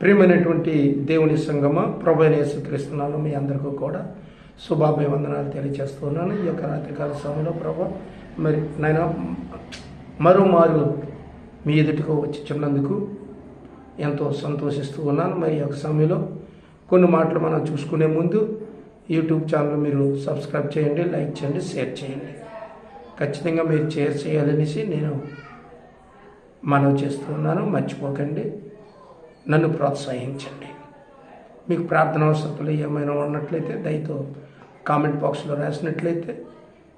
ప్రియమైనటువంటి దేవుని సంగమ ప్రభు మీ అందరికీ కూడా శుభాభివందనాలు తెలియజేస్తున్నాను. ఈ యొక్క రాత్రికాల సమయంలో ప్రభు మరి నాయన మరోమారు మీ ఎదుటికి వచ్చి చిన్నందుకు ఎంతో సంతోషిస్తూ ఉన్నాను. మరి ఈ యొక్క సమయంలో కొన్ని మాటలు మనం చూసుకునే ముందు యూట్యూబ్ ఛానల్ మీరు సబ్స్క్రైబ్ చేయండి లైక్ చేయండి షేర్ చేయండి. ఖచ్చితంగా మీరు షేర్ చేయాలనేసి నేను మనవి చేస్తూ ఉన్నాను. మర్చిపోకండి. నన్ను ప్రోత్సహించండి. మీకు ప్రార్థన అవసరతలు ఏమైనా ఉన్నట్లయితే దయతో కామెంట్ బాక్స్లో రాసినట్లయితే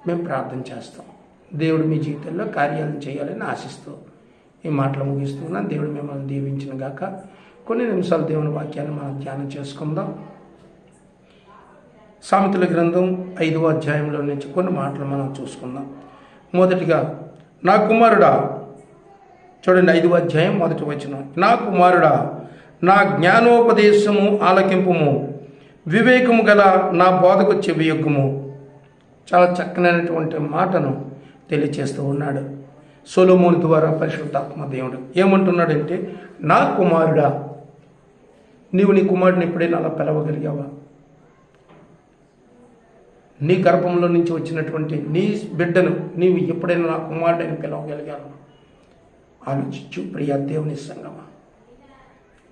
మేము ప్రార్థన చేస్తాం. దేవుడు మీ జీవితంలో కార్యాలను చేయాలని ఆశిస్తూ ఈ మాటలు ముగిస్తున్నాను దేవుడు మిమ్మల్ని దీవించిన గాక కొన్ని నిమిషాలు దేవుని వాక్యాన్ని మనం ధ్యానం చేసుకుందాం. సామెతల గ్రంథం ఐదవ అధ్యాయంలో నుంచి కొన్ని మాటలు మనం చూసుకుందాం. మొదటిగా నా కుమారుడా చూడండి ఐదవ అధ్యాయం మొదటి వచ్చిన నా కుమారుడా నా జ్ఞానోపదేశము ఆలకింపుము. వివేకము గల నా బోధకు చెవియొగ్గుము. చాలా చక్కనైనటువంటి మాటను తెలియచేస్తూ ఉన్నాడు. సొలోమోని ద్వారా పరిశుద్ధాత్మ దేవుడు ఏమంటున్నాడంటే నా కుమారుడా నీవు నీ కుమారుడిని ఎప్పుడైనా అలా పిలవగలిగావా? నీ గర్భంలో నుంచి వచ్చినటువంటి నీ బిడ్డను నీవు ఎప్పుడైనా నా కుమారుడని పిలవగలిగాను ఆలోచించు ప్రియా దేవుని సంగమా.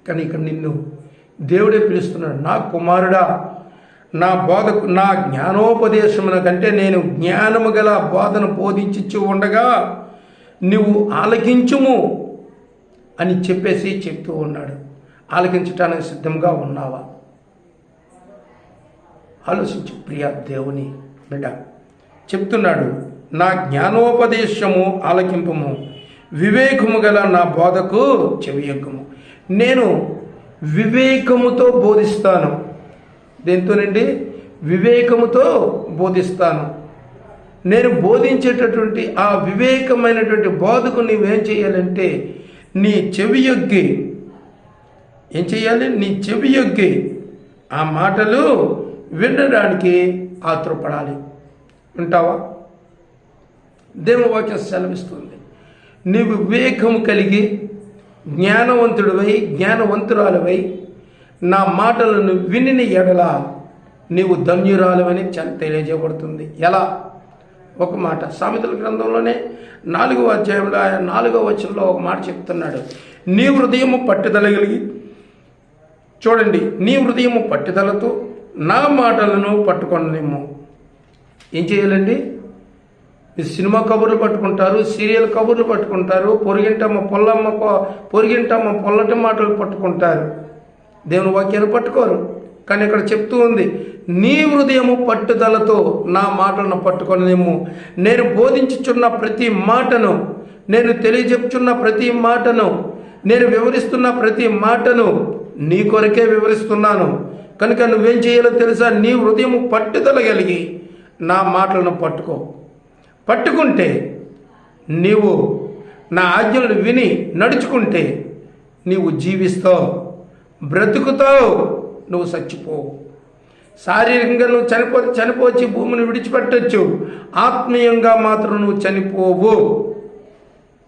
కానీ ఇక్కడ నిన్ను దేవుడే పిలుస్తున్నాడు. నా కుమారుడా నా బోధకు నా జ్ఞానోపదేశమున కంటే నేను జ్ఞానము గల బోధను బోధించు ఉండగా నువ్వు ఆలకించుము అని చెప్పేసి చెప్తూ ఉన్నాడు. ఆలకించటానికి సిద్ధంగా ఉన్నావా? ఆలోచించు ప్రియా దేవుని బిడ్డ. చెప్తున్నాడు నా జ్ఞానోపదేశము ఆలకింపము. వివేకము గల నా బోధకు చెవియగ్గము. నేను వివేకముతో బోధిస్తాను. దేంతోనండి వివేకముతో బోధిస్తాను. నేను బోధించేటటువంటి ఆ వివేకమైనటువంటి బోధకు నీవేం చేయాలంటే నీ చెవి యొగ్గి. ఏం చేయాలి నీ చెవి యొగ్గి. ఆ మాటలు వినడానికి ఆతృపడాలి ఉంటావా దేవుని సెలవిస్తుంది. నీవు వివేకము కలిగి జ్ఞానవంతుడివై జ్ఞానవంతురాలవై నా మాటలను వినిన ఎడల నీవు ధన్యురాలవని తెలియజేయబడుతుంది. ఎలా? ఒక మాట. సామెతల గ్రంథంలోనే నాలుగవ అధ్యాయంలో ఆయన నాలుగవ వచనంలో ఒక మాట చెప్తున్నాడు. నీ హృదయము పట్టుదల కలిగి చూడండి. నీ హృదయము పట్టుదలతో నా మాటలను పట్టుకొనలేము ఏం చేయాలండి? సినిమా కబుర్లు పట్టుకుంటారు సీరియల్ కబుర్లు పట్టుకుంటారు పొరిగింటమ్మ పొల్లమ్మ పొరిగింటమ్మ పొల్లటి మాటలు పట్టుకుంటారు. దేవుని వాక్యాలు పట్టుకోరు. కానీ ఇక్కడ చెప్తూ ఉంది నీ హృదయము పట్టుదలతో నా మాటలను పట్టుకొనేమో నేను బోధించుచున్న ప్రతి మాటను నేను తెలియజెప్పుచున్న ప్రతి మాటను నేను వివరిస్తున్న ప్రతి మాటను నీ కొరకే వివరిస్తున్నాను. కనుక నువ్వేం చేయాలో తెలుసా? నీ హృదయము పట్టుదల కలిగి నా మాటలను పట్టుకో. పట్టుకుంటే నీవు నా ఆజ్ఞలను విని నడుచుకుంటే నీవు జీవిస్తావు. బ్రతుకుతావు నువ్వు చచ్చిపోవు శారీరకంగా నువ్వు చనిపో చనిపోచి భూమిని విడిచిపెట్టచ్చు. ఆత్మీయంగా మాత్రం నువ్వు చనిపోవు.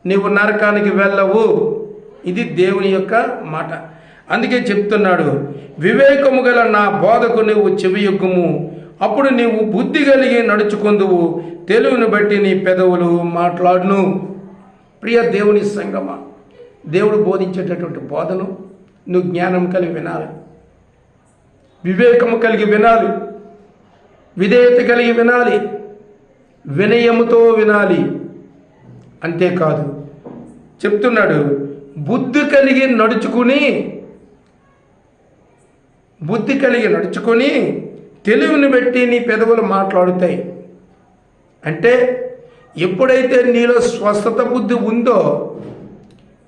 నీవు నరకానికి వెళ్ళవు. ఇది దేవుని యొక్క మాట. అందుకే చెప్తున్నాడు వివేకము గల నా బోధకు నువ్వు చెవియొగ్గుము. అప్పుడు నీవు బుద్ధి కలిగి నడుచుకుందువు. తెలుగుని బట్టి నీ పెదవులు మాట్లాడును. ప్రియ దేవుని సంగమ దేవుడు బోధించేటటువంటి బోధను నువ్వు జ్ఞానం కలిగి వినాలి. వివేకము కలిగి వినాలి. విధేయత కలిగి వినాలి. వినయముతో వినాలి. అంతేకాదు చెప్తున్నాడు బుద్ధి కలిగి నడుచుకుని బుద్ధి కలిగి నడుచుకొని తెలివిని బట్టి నీ పెదవులు మాట్లాడుతాయి. అంటే ఎప్పుడైతే నీలో స్వస్థత బుద్ధి ఉందో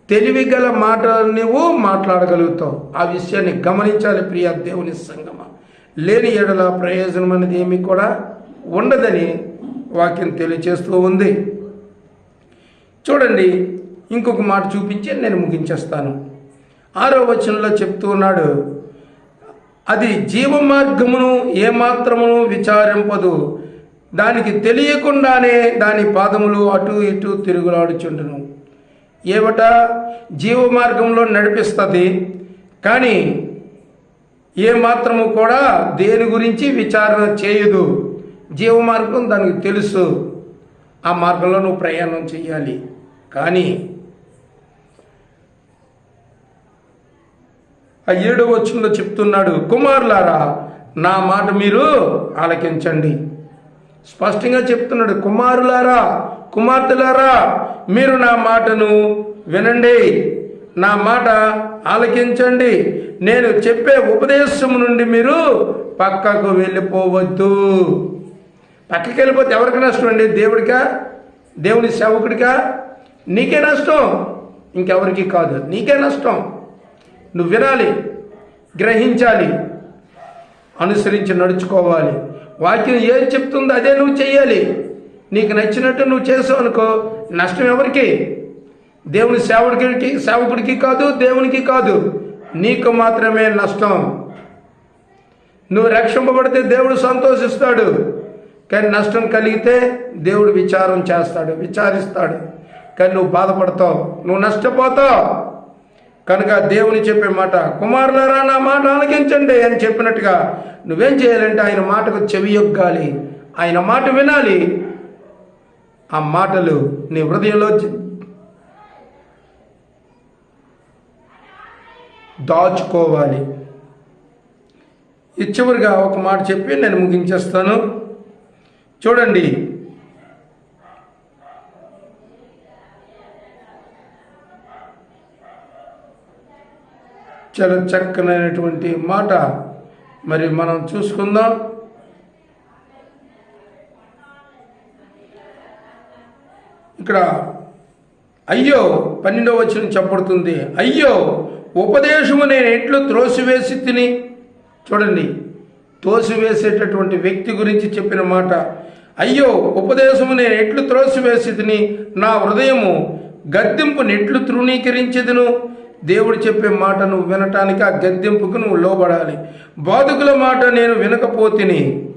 తెలివి గల మాటలు నువ్వు మాట్లాడగలుగుతావు. ఆ విషయాన్ని గమనించాలి ప్రియ దేవుని సంగమ. లేని ఎడల ప్రయోజనం అనేది ఏమీ కూడా ఉండదని వాక్యం తెలియచేస్తూ ఉంది. చూడండి ఇంకొక మాట చూపించి నేను ముగించేస్తాను. ఆరో వచనంలో చెప్తూ ఉన్నాడు అది జీవ మార్గమును ఏమాత్రమును విచారింపదు. దానికి తెలియకుండానే దాని పాదములు అటు ఇటు తిరుగులాడుచుండును. ఏవట? జీవ మార్గంలో నడిపిస్తుంది. కానీ ఏ మాత్రము కూడా దేని గురించి విచారణ చేయదు? జీవ మార్గం దానికి తెలుసు. ఆ మార్గంలో నువ్వు ప్రయాణం చేయాలి కానీ ఆ ఏడో వచనంలో చెప్తున్నాడు కుమారులారా నా మాట మీరు ఆలకించండి. స్పష్టంగా చెప్తున్నాడు కుమారులారా కుమార్తెలారా మీరు నా మాటను వినండి నా మాట ఆలకించండి. నేను చెప్పే ఉపదేశం నుండి మీరు పక్కకు వెళ్ళిపోవద్దు. పక్కకి వెళ్ళిపోతే ఎవరికి నష్టం అండి? దేవుడికా? దేవుని సేవకుడికా? నీకే నష్టం? ఇంకెవరికి కాదు. నీకే నష్టం. నువ్వు వినాలి గ్రహించాలి అనుసరించి నడుచుకోవాలి. వాక్యం ఏది చెప్తుందో అదే నువ్వు చెయ్యాలి. నీకు నచ్చినట్టు నువ్వు చేసావు అనుకో నష్టం ఎవరికి? దేవుని సేవకుడికి సేవకుడికి కాదు దేవునికి కాదు. నీకు మాత్రమే నష్టం. నువ్వు రక్షింపబడితే దేవుడు సంతోషిస్తాడు. కానీ నష్టం కలిగితే దేవుడు విచారం చేస్తాడు విచారిస్తాడు. కానీ నువ్వు బాధపడతావు. నువ్వు నష్టపోతావు. కనుక దేవుని చెప్పే మాట కుమారులారా నా మాట ఆలకించండి అని చెప్పినట్టుగా నువ్వేం చేయాలంటే ఆయన మాటకు చెవి యొగ్గాలి ఆయన మాట వినాలి. ఆ మాటలు నీ హృదయంలో దాచుకోవాలి. ఇచ్చివరిగా చివరిగా ఒక మాట చెప్పి నేను ముగించేస్తాను. చూడండి చాలా చక్కనైనటువంటి మాట. మరి మనం చూసుకుందాం. ఇక్కడ అయ్యో పన్నెండవ వచ్చిన చెప్పబడుతుంది. అయ్యో ఉపదేశము నేను ఎట్లు త్రోసివేసి తిని చూడండి. తోసివేసేటటువంటి వ్యక్తి గురించి చెప్పిన మాట. అయ్యో ఉపదేశము నేను ఎట్లు త్రోసివేసి తిని నా హృదయము గద్దెంపు నెట్లు తృణీకరించదును. దేవుడు చెప్పే మాట నువ్వు వినటానికి ఆ గద్దెంపుకు నువ్వు లోబడాలి. బాధకుల మాట నేను వినకపోతిని.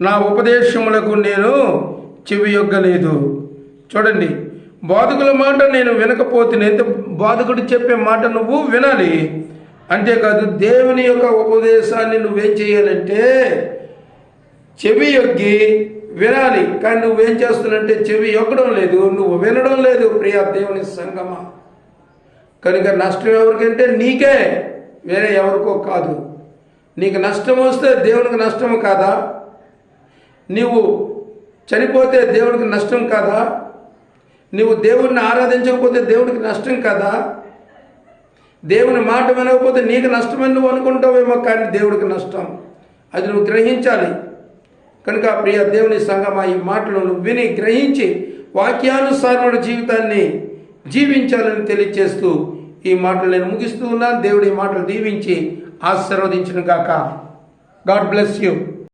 నా ఉపదేశములకు నేను చెవి యొగ్గలేదు. చూడండి బాధకుల మాట నేను వినకపోతే ఎంత బాధకుడు చెప్పే మాట నువ్వు వినాలి. అంతేకాదు దేవుని యొక్క ఉపదేశాన్ని నువ్వేం చేయాలంటే చెవి యొగ్గి వినాలి. కానీ నువ్వేం చేస్తున్నంటే చెవి యొక్కడం లేదు. నువ్వు వినడం లేదు ప్రియా దేవుని సంగమా. కనుక నష్టం ఎవరికంటే నీకే వేరే ఎవరికో కాదు. నీకు నష్టం వస్తే దేవునికి నష్టం కాదా? నీవు చనిపోతే దేవునికి నష్టం కాదా? నీవు దేవుడిని ఆరాధించకపోతే దేవుడికి నష్టం కదా? దేవుని మాట వినకపోతే నీకు నష్టమని నువ్వు అనుకుంటావేమో కానీ దేవుడికి నష్టం. అది నువ్వు గ్రహించాలి. కనుక ప్రియ దేవుని సంగమా ఈ మాటలు నువ్వు విని గ్రహించి వాక్యానుసారమైన జీవితాన్ని జీవించాలని తెలియచేస్తూ ఈ మాటలు నేను ముగిస్తూ ఉన్నాను. దేవుడి ఈ మాటలు దీవించి ఆశీర్వదించిన గాక. God bless you.